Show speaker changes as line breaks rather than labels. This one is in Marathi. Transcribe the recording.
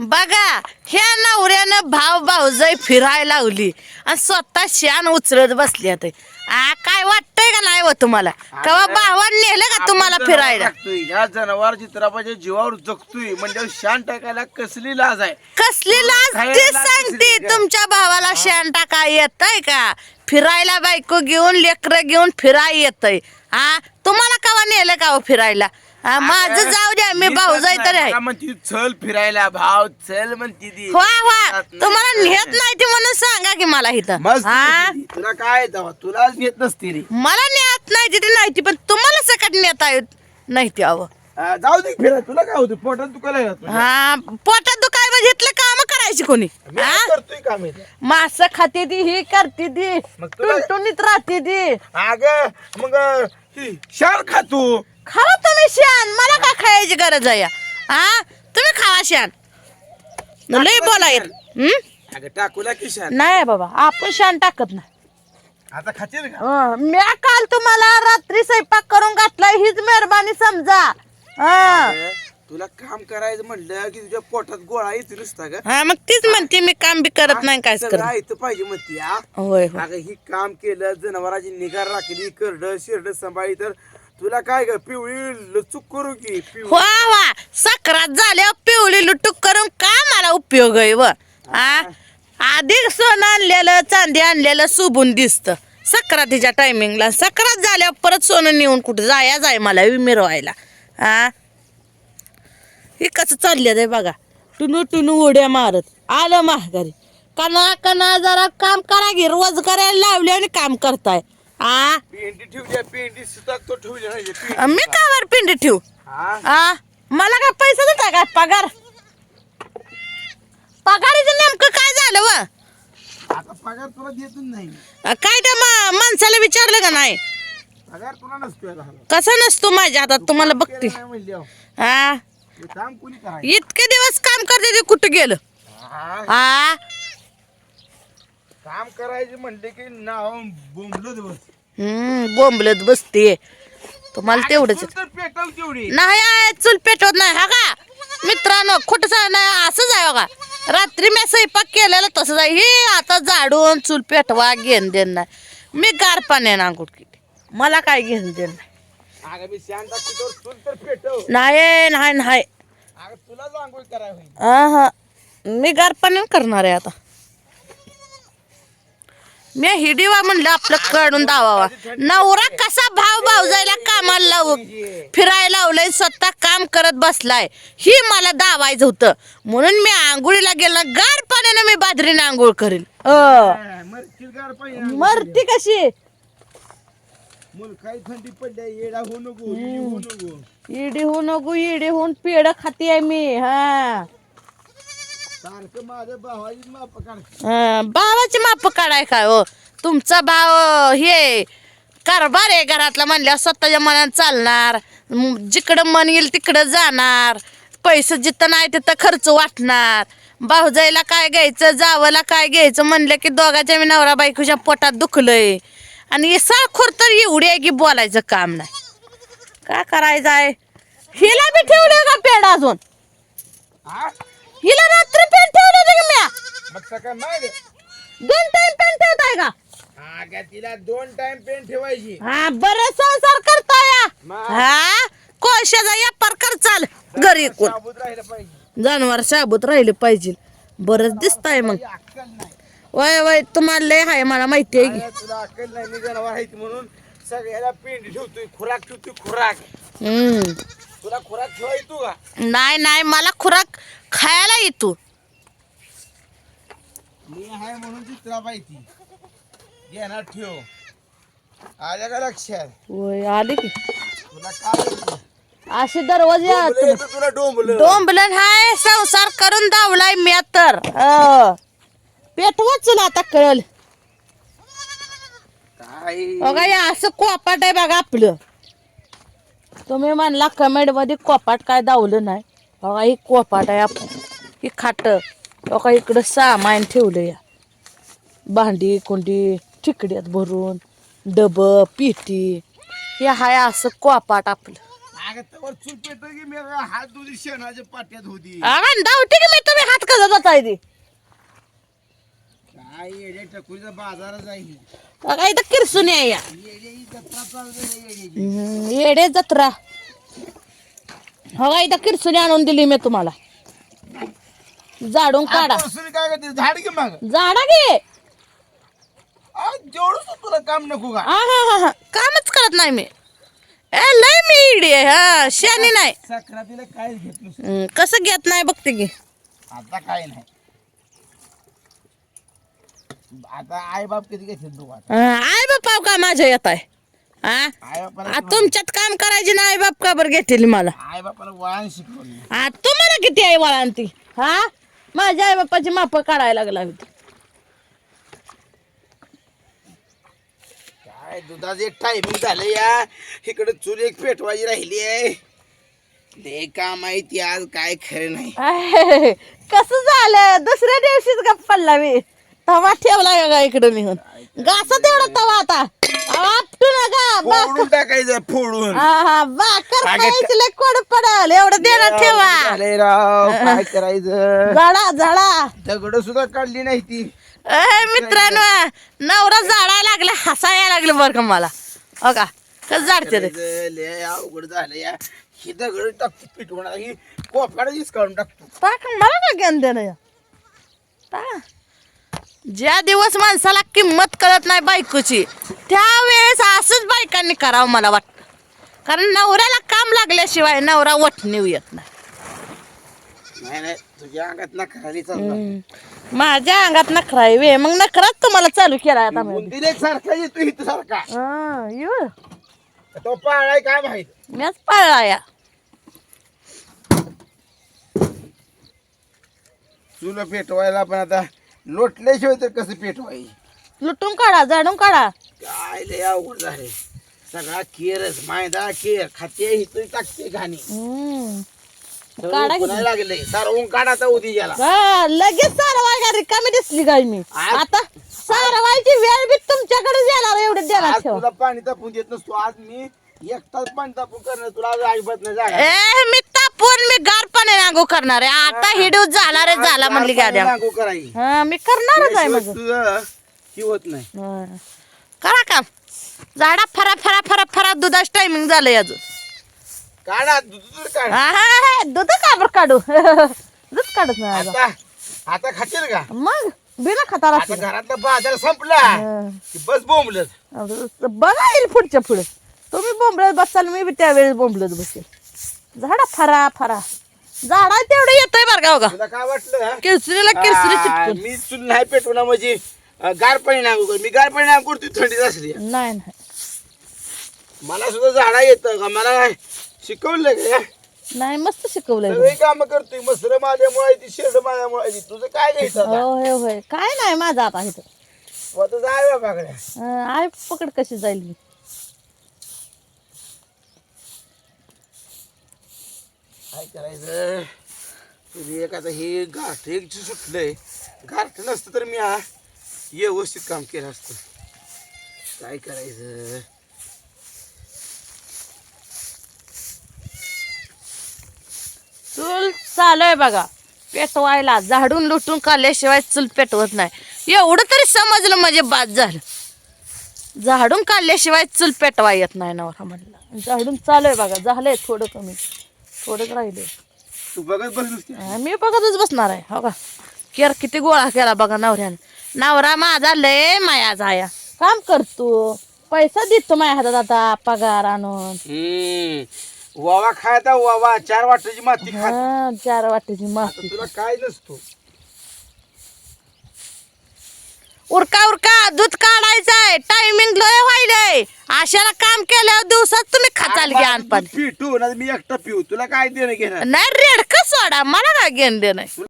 बघा ह्या नवऱ्यानं भाव भाऊजाई फिरायला लावली. आणि स्वतः शान उचलत बसली आता आ काय वाटतंय का नाही व तुम्हाला? कवा भावान नेलं का तुम्हाला
आपण
फिरायला?
टाकतोय. ह्या जनावर चित्रापाच्या जीवावर जगतोय. म्हणजे शान टाकायला कसली लाज आहे?
कसली लाज? ती सांगते
कसली?
तुमच्या भावाला शान टाका येतय का? फिरायला बायको घेऊन लेकर घेऊन फिराय येतय. हा तुम्हाला कवा नेलं का हो फिरायला? हा, माझं जाऊ द्या मी भाऊजाई
जात
तर. आहे.
म्हणती चल फिरायला भाव चल म्हणती ती.
वा वा. तुम्हाला नेत नाही. ते म्हणून सांगा की मला इथं.
मस्त
हा?
म्हणती ती. तुला काय तुलाच घेत नसती रे
मला नेत नाही तिथे नाही ती पण तुम्हाला सकट नेता येत नाही ती अहो
जाऊ दे फिरायला तुला काय होतं? पोटात दुखायला येत नाही.
हा पोटात दुखाय म्हणजे इथलं काम करायची कोणी?
मी
हा?
करतोय काम इथं.
मास खाते ती ही करते ती.
मग तुला-
टुनटुनीत राहते ती.
अगं मग शान खातो
खावा तुम्ही शान मला काय खायची गरज आहे? हा तुम्ही खावा शान लय बोला येत?
अगं टाकूला की शान
नाही बाबा आपण शान टाकत नाही.
आता खातील का?
म्या काल तुम्हाला रात्री स्वयंपाक करून घातलाय हीच मेहरबानी समजा.
तुला काम करायचं म्हणलं की तुझ्या पोटात गोळा येते नुसता
हा मग तीच म्हणते मी काम बी करत नाही कायच
सगळं
करत
पाहिजे म्हणते हा
होय होय.
अगं ही काम केलं जनावरांची निगा राखली करड शिरड सांभाळी तर तुला काय ग पिवळी लचूक करू की? पिवळी
वा वा. सक्रात झाल्यावर पिवळी लुटूक करून का मला उपयोग आहे व? हा आधी सोनं आणलेलं चांदी आणलेलं सुबून दिसत. सक्रातीच्या टायमिंगला सक्रात झाल्यावर परत सोनं नेऊन कुठं जाया जाय मला मिरवायला. हा हे कसं चालले आहे बघा. टुनू टुनू उड्या मारत. आलं महागारी कना कना जरा काम करा की रोज करायला लावले आणि काम करताय. आ?
पेंडी ठेवली पेंडी सुद्धा तो ठेवली नाही पेंडी.
मी का वर पिंडी ठेवू?
हा?
आ? मला काय पैसा देता का? पगार? पगारीचं नेमकं काय झालं व?
आता पगार तुला नाही.
काय त्या मा- माणसाला विचारलं का नाही?
पगार तुला नसतोय लहान.
कसं नसतो माझ्या हातात? तुम्हाला बघते.
केलं नाही म्हणल्यावर.
हा
हे काम कोणी करायचं?
इतके दिवस काम करते ते कुठं गेलं?
हा,
हा
काम करायचे म्हणले की नाव बोंबलत बस
हम्म बोंबलत बसते. तुम्हाला तेवढंच
तर तेवढी.
नाही आहे, चूल पेटवत नाही हा का? मित्रांनो खोट नाही असंच आहे बघा. रात्री मी स्वयंपाक केलेला तसंच आहे हे आता झाडून चूल पेटवा घेण देण नाही. मी गार पाण्यानं आंघोळ केली मला काय घेण देण नाही.
अगं मी शांत तर चूल तर पेटव.
नाही नाही नाही.
अगं तुला आंघोळ करायला होईल.
हा. मी गार पाण्यानं करणार आहे आता. मी हिडीवा म्हणलं आपलं काढून दावावा. नवरा कसा भाव भाव जायला कामाला लावू? फिरायला लावलंय स्वतः काम करत बसलाय. ही मला दावायचं होतं. म्हणून मी आंघोळीला गेलो गार पाण्यानं मी बाजरीने आंघोळ करेल
पाहिजे
मरती कशी?
मुल काही थंडी पडल्या येडा होऊ नको इडी होऊ नको.
इडी होऊ नको इडी होऊन पेड खाती आहे मी हा.
सारखं माझं भावाची माप काढ.
हा, भावाची माप काढाय काय हो? तुमचा भाव हे कारभार आहे घरातला म्हणल्यावर स्वतःच्या मनात चालणार. म, जिकडं मन येईल तिकडं जाणार. पैसे जिथं नाही तिथं खर्च वाटणार. भाऊजाईला काय घ्यायचं जावला काय घ्यायचं म्हणलं की दोघाच्या मी नवरा बायकोच्या पोटात दुखलंय. आणि साळखोर तर एवढी आहे की बोलायचं काम नाही. काय करायचं आहे? हिला बी ठेवलं का पेड अजून?
हा?
हिला रात्री पेन ठेवलं होतं का म्या?
मग सकाळ नाही
दोन टाइम पेन ठेवताय का?
तिला दोन टाइम पेन ठेवायची.
हा बरं संसार करताय
मग?
हा कोळशाचा व्यापार कर चाल घरी कोण?
साबूत राहिलं पाहिजे.
जनावर शाबूत राहिले पाहिजे. बरंच दिसताय मग.
ही अक्कल नाही.
वय वय तुम्हाला लय हाय मला माहिती आहे की.
तुला अक्कल नाही मी जनावर आहेत म्हणून सगळ्याला पेंडी ठेवतोय खुराक ठेवतोय खुराक.
हम्म.
तुला खुराक ठेवा येतो का?
नाही नाही मला खुराक खायला येतो.
मी आहे म्हणून पाहिजे घेणार ठेव. आल्या का लक्षात?
आले की.
तुला काय येतं?
असे दरवाजे
डोंबलं येतं तुला डोंबलं.
डोंबलन हाय संसार करून दावलाय मी तर अं. पेटवच चला आता कळल.
काय?
बघा हे असं कोपाट आहे बघा आपलं. तुम्ही म्हणला कमेंटमध्ये कोपाट काय दावलं नाही. बघा ही कोपाट आहे आपण ही खाट. बघा इकडं सामान ठेवलं या भांडी कोंडी ठिकड्यात भरून डब पिटी. हे हाय असं कोपाट आपलं.
हात होती.
की मी? तुम्ही हात आहे ती?
काय येडे टकुरीचा बाजारच आहे.
बघा इथं किरसून आहे या.
येडे ही जत्रा चालू झाली येड्याची.
हम्म, येडे जत्रा. हो इथं किरसुनी आणून दिली मी तुम्हाला. झाडून काढा.
काय करते? झाड घे मग.
झाडा घे.
जेवढं तुला काम नको का?
कामच करत नाही मी. ए लय मी इडी आहे हा. शानी नाही.
सक्रातीला काय घेत नसतो.
हम्म, कसं घेत नाही बघते की.
आता काय नाही. आता आई बाप तू आता?
का माझ्या येत आहे हा?
आई बापाला
आ, तुमच्यात काम करायचे ना आई बाप का बरं घेतील मला?
आई बापाला वळण शिकवली
आ, तुम्हाला किती आई वळांती हा? माझ्या आई बापाची माप काढायला लागला होती.
काय दुधाचे टायमिंग झालं या. इकडे चूल एक पेटवायची राहिली आहे. लय काम आहे ती आज काय खरं नाही.
आहे, कसं झालं? दुसऱ्या दिवशीच गप्प पडला मी. तवा ठेवला का इकडे निघून घासा तेवढा तवा आता. आपटू नका.
फोडून टाकायचं फोडून.
हा हा बाकर
काय
खायची लय कोड पडल. एवढं देणार ठेवा.
राव काय करायचं?
झाडा झाडा
दगड सुद्धा काढली नाही ती.
ए मित्रांनो नवरा झाडायला लागले हसायला लागले बरं का मला. हो का? कसं झाडते ते?
करायचं, लय अवघड झालं या. ही दगड टाकतो पिटवून. ही कोपाडीच काढून टाकतो.
टाक मला का ज्ञान देणं या? टाक. ज्या दिवस माणसाला किंमत कळत नाही बायकोची त्यावेळेस असंच बायकांनी करावं मला वाटतं. कारण नवऱ्याला काम लागल्याशिवाय नवरा वठणीव येत नाही.
नाही नाही तुझ्या अंगात ना
हम्म. माझ्या अंगात नखरा आहे. वे मग नखराच तुम्हाला चालू केला आता मी.
उंदीर एक सारखा येतो इथं सारखा.
हा, येऊ.
तो पाळाय काय माहीत?
मीच पाळला या
चुलं पेटवायला पण आता लोटल्याशिवाय तर कसं पेटवाय
लुटून काढा झाडून काढा.
काय लय अवघड झाले सगळा केरच मायदा केर खाते इथं टाकते घाणी.
हम्म. काढा की.
काढा लागले सारवून काढा तर उदी गेला
हा, लगेच सारवाय का रिकामी दिसली मी. आता सारवायची वेळ बी तुमच्याकडे येणार एवढे देणार
आज
ठेवा.
तुला पाणी तापून देत नसतो. आज मी एकटाच पाणी तापून करणार. तुला आज अजिबात नाही जागा.
ए मी तापून मी गार नांगू करणार आहे. आता हिडू झाला रे झाला म्हणली गाड्या.
लागू
हा मी करणारच आहे
तुझं ही होत नाही.
करा काम. झाडा फरा फरा फरा फरा दुधाच टायमिंग झालंय अजून.
काढा दूध काढ.
दूध का बरं काढू? दूध काढत नाही अजून.
आता आता खातील का?
मग बिना खताला
आता घरातला बाजार संपला.
हा.
की बस बोंबलत.
बघा येईल पुढच्या पुढे. तुम्ही बोंबलत बसाल मी बी त्यावेळेस बोंबलत बसेल. झाडा फरा फरा. झाडा तेवढं येतोय बरं का
तुला काय वाटलं आ,
चिटकून.
मी चुल नाही पेटवणार म्हणजे अ, गार पाणी नागू कर मी गार पाणी नागू करतो थंडीत असली
नाही नाही.
मला सुद्धा झाडा येतं का? मला काय शिकवलं का
नाही मस्त शिकवलंय
सगळी काम करतोय मसर माझ्यामुळे ती शेड माझ्यामुळे आहे ती. तुझं काय घ्यायचं आता?
होय होय. काय नाही माझं आता इथं.
तू आता जाय बाबाकडे
अं, पकड कशी जाईल मी.
काय करायचं? तुझी एक आता हे गाठ एक जे सुटलंय गाठ नसतं तर मी हा व्यवस्थित काम केलं असतं. काय करायचं?
चूल चालू आहे बघा. पेटवायला झाडून लुटून काढल्याशिवाय चूल पेटवत नाही. एवढं तरी समजलं म्हणजे बाद झालं. झाडून काढल्याशिवाय चूल पेटवा येत नाही नवरा म्हणला. झाडून चालू आहे बघा झालंय थोडं कमी. थोडंच राहिले.
तू बघत
मी बघतच बसणार आहे हो का? केर किती गोळा केला बघा नवऱ्याने. नवरा माझा लय माया जाया. काम करतो. पैसा देतो माझ्या हातात आता पगार आणून.
वावा खायचा वावा चार वाटाची माती खा
हा, चार वाटेची माती.
तुला काय नसतो.
उरका उरका दूध काढायचंय टायमिंग लय व्हायलंय अशाला काम केल्यावर दिवसात तुम्ही खाचाल घ्या आणपान
पिटू ना मी एकटा पिऊ. तुला काय देणं घेणार
नाही रेडक सोडा. मला काय घेणं देणं